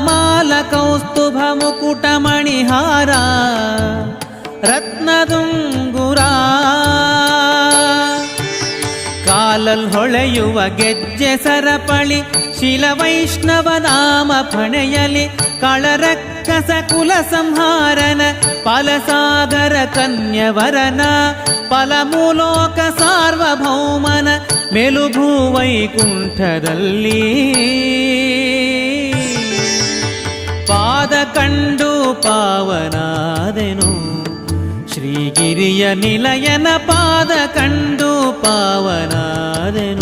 ಮಾಲ ಕೌಸ್ತುಭ ಮುಕುಟ ಮಣಿಹಾರ. ರತ್ನದುಂಗುರ ಕಾಲಲ್ ಹೊಳೆಯುವ ಗೆಜ್ಜೆ ಸರಪಳಿ ಶಿಲ ವೈಷ್ಣವ ನಾಮ ಫಣೆಯಲಿ ಕಳರಕ್ಕಸ ಕುಲ ಸಂಹಾರನ ಫಲಸಾಗರ ಕನ್ಯವರನ ಫಲಮೂಲೋಕ ಸಾರ್ವಭೌಮನ ಮೆಲುಭೂ ವೈಕುಂಠದಲ್ಲಿ ಪಾದ ಕಂಡು ಪಾವನಾದೆನು ಶ್ರೀಗಿರಿಯ ನಿಲಯನ ಪಾದ ಕಂಡು ಪಾವನಾದೆನು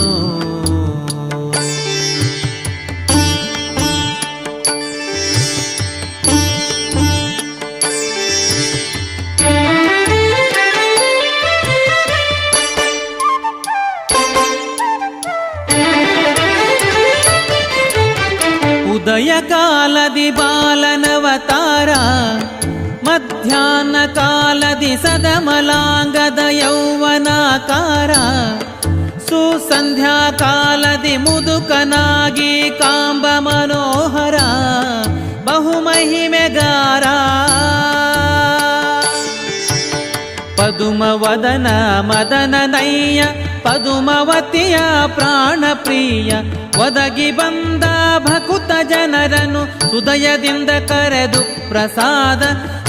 ಉದಯ ಕಾಲದಿ ಬಾಲನವತಾರ, ಮಧ್ಯಾಹ್ನ ಕಾಲದಿ ಸದಮಲಾಂಗದ ಯೌವನಾಕಾರ, ಸುಸಂಧ್ಯಾ ಕಾಲದಿ ಮುದುಕನಾಗಿ ಕಾಂಬ ಮನೋಹರ, ಬಹುಮಹಿಮೆಗಾರ. ಪದುಮವದನ ಮದನ ನಯ್ಯ ಪದುಮವತಿಯ ಪ್ರಾಣ ಪ್ರಿಯ, ಒದಗಿ ಬಂದ ಭಕುತ ಜನರನ್ನು ಹೃದಯದಿಂದ ಕರೆದು ಪ್ರಸಾದ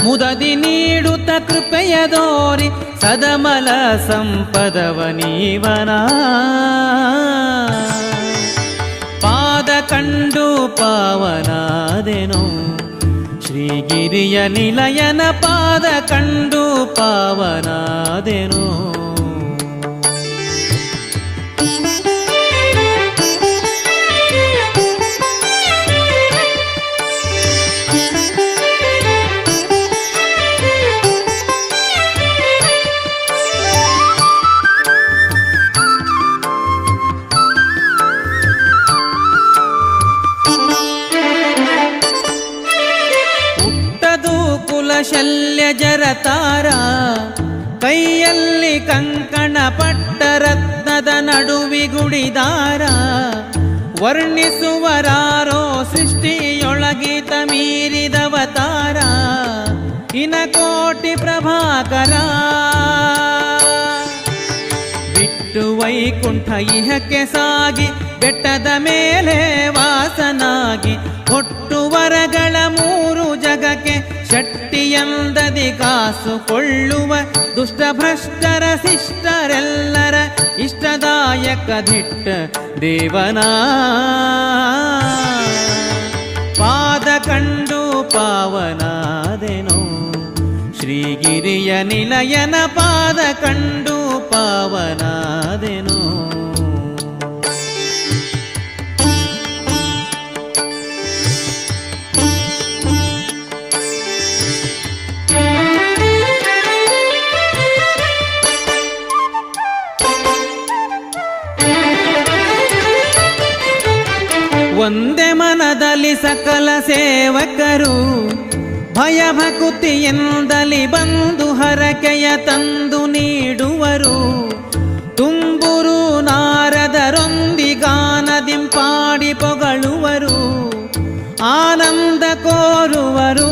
ಮುದದಿ ನೀಡುತ್ತ ಕೃಪೆಯ ದೋರಿ ಸದಮಲ ಸಂಪದವ ನೀವನ. ಪಾದ ಕಂಡು ಪಾವನಾದೆನು, ಶ್ರೀಗಿರಿಯ ನಿಲಯನ ಪಾದ ಕಂಡು ಪಾವನಾದೆನು. ಕುಲಶಲ್ಯ ಜರತಾರ. ಕೈಯಲ್ಲಿ ಕಂಕಣ ಪಟ್ಟ ರತ್ನದ ನಡುವಿಗುಡಿದಾರ ವರ್ಣಿಸುವರಾರೋ ಸೃಷ್ಟಿಯೊಳಗಿತ ಮೀರಿದವತಾರ. ಇನ ಕೋಟಿ ಪ್ರಭಾಕರ. ಬಿಟ್ಟು ವೈಕುಂಠ ಇಹಕ್ಕೆ ಸಾಗಿ, ಬೆಟ್ಟದ ಮೇಲೆ ವಾಸನಾಗಿ ಶಕ್ತಿಯಂದದಿ ಕಾಸು ಕೊಳ್ಳುವ ದುಷ್ಟ ಭ್ರಷ್ಟರ ಶಿಷ್ಟರೆಲ್ಲರ ಇಷ್ಟದಾಯಕ ದಿಟ್ಟ ದೇವನ. ಪಾದ ಕಂಡು ಪಾವನಾದೆನು. ಶ್ರೀಗಿರಿಯ ನಿಲಯನ ಪಾದ ಕಂಡು ಪಾವನಾದೆನು. ಒಂದೇ ಮನದಲ್ಲಿ ಸಕಲ ಸೇವಕರು, ಭಯ ಭಕುತಿಯಿಂದಲಿ ಬಂದು ಹರಕೆಯ ತಂದು ನೀಡುವರು. ತುಂಬುರು ನಾರದರೊಂದಿಗಾನದಿಂಪಾಡಿ ಪೊಗಳುವರು, ಆನಂದ ಕೋರುವರು.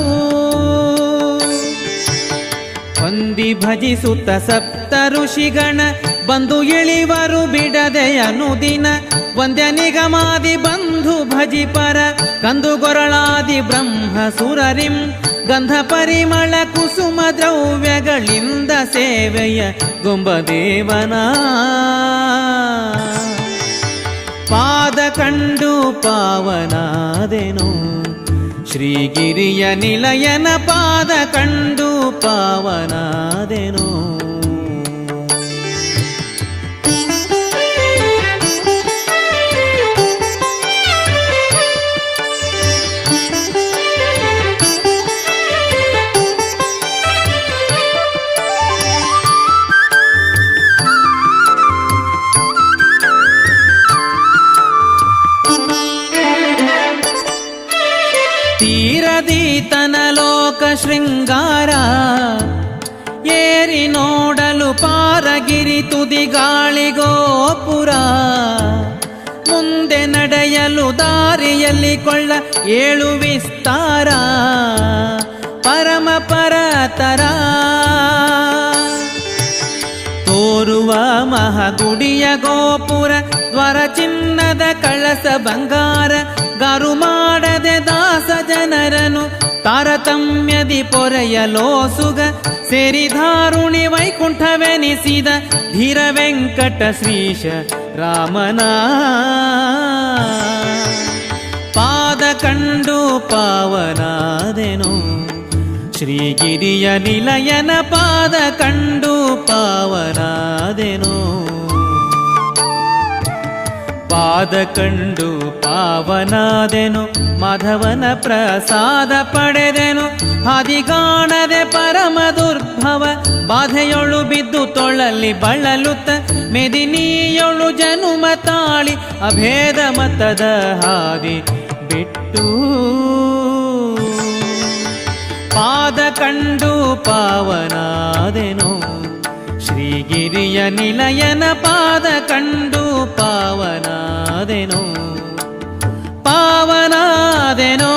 ಹೊಂದಿ ಭಜಿಸುತ್ತ ಸಪ್ತ ಋಷಿಗಣ ಬಂದು ಇಳಿವರು ಬಿಡದೆ ಅನುದಿನ ವಂದ್ಯ ನಿಗಮಾದಿ ಬಂಧು ಭಜಿ ಪರ ಕಂದುಗೊರಳಾದಿ ಬ್ರಹ್ಮ ಸುರರಿಂ. ಗಂಧ ಪರಿಮಳ ಕುಸುಮ ದ್ರವ್ಯಗಳಿಂದ ಸೇವೆಯ ಗುಂಬದೇವನ ಪಾದ ಕಂಡು ಪಾವನಾದೆನು, ಶ್ರೀಗಿರಿಯ ನಿಲಯನ ಪಾದ ಕಂಡು ಪಾವನಾದೆನು. ಲೋಕ ಶೃಂಗಾರ, ಏರಿ ನೋಡಲು ಪಾರಗಿರಿ ತುದಿ ಗಾಳಿಗೋಪುರ ಮುಂದೆ ನಡೆಯಲು ದಾರಿಯಲ್ಲಿ ಕೊಳ್ಳ ಏಳು ವಿಸ್ತಾರ. ಪರಮ ಪರತರ. ತೋರುವ ಮಹಗುಡಿಯ ಗೋಪುರ, ದ್ವರ ಚಿನ್ನದ ಕಳಸ ಬಂಗಾರ ಗರು ಮಾಡದೆ ದಾಸ ಜನರನು ತಾರತಮ್ಯದಿ ಪೊರೆಯಲೋ ಸುಗ ಸೇರಿಧಾರುಣಿ ವೈಕುಂಠವೆನಿಸಿದ ಧೀರ ವೆಂಕಟ ಶ್ರೀಶ ರಾಮನ ಪಾದ ಕಂಡು ಪಾವನಾದೆನು ಶ್ರೀಗಿರಿಯ ನಿಲಯನ ಪಾದ ಕಂಡು ಪಾವನಾದೆನು ಪಾದ ಕಂಡು ಪಾವನಾದೆನು, ಮಾಧವನ ಪ್ರಸಾದ ಪಡೆದೆನು, ಹಾದಿಗಾಣದೆ ಪರಮ ದುರ್ಭವ, ಬಾಧೆಯೊಳು ಬಿದ್ದು ತೊಳಲಿ ಬಳಲುತ್ತ, ಮೆದಿನಿಯೊಳು ಜನುಮ ತಾಳಿ, ಅಭೇದ ಮತದ ಹಾದಿ ಬಿಟ್ಟು. ಪಾದ ಕಂಡು ಪಾವನಾದೆನು, ಶ್ರೀಗಿರಿಯ ನಿಲಯನ ಪಾದ ಕಂಡು ಪಾವನಾದೆನು. പാവനാഥനോ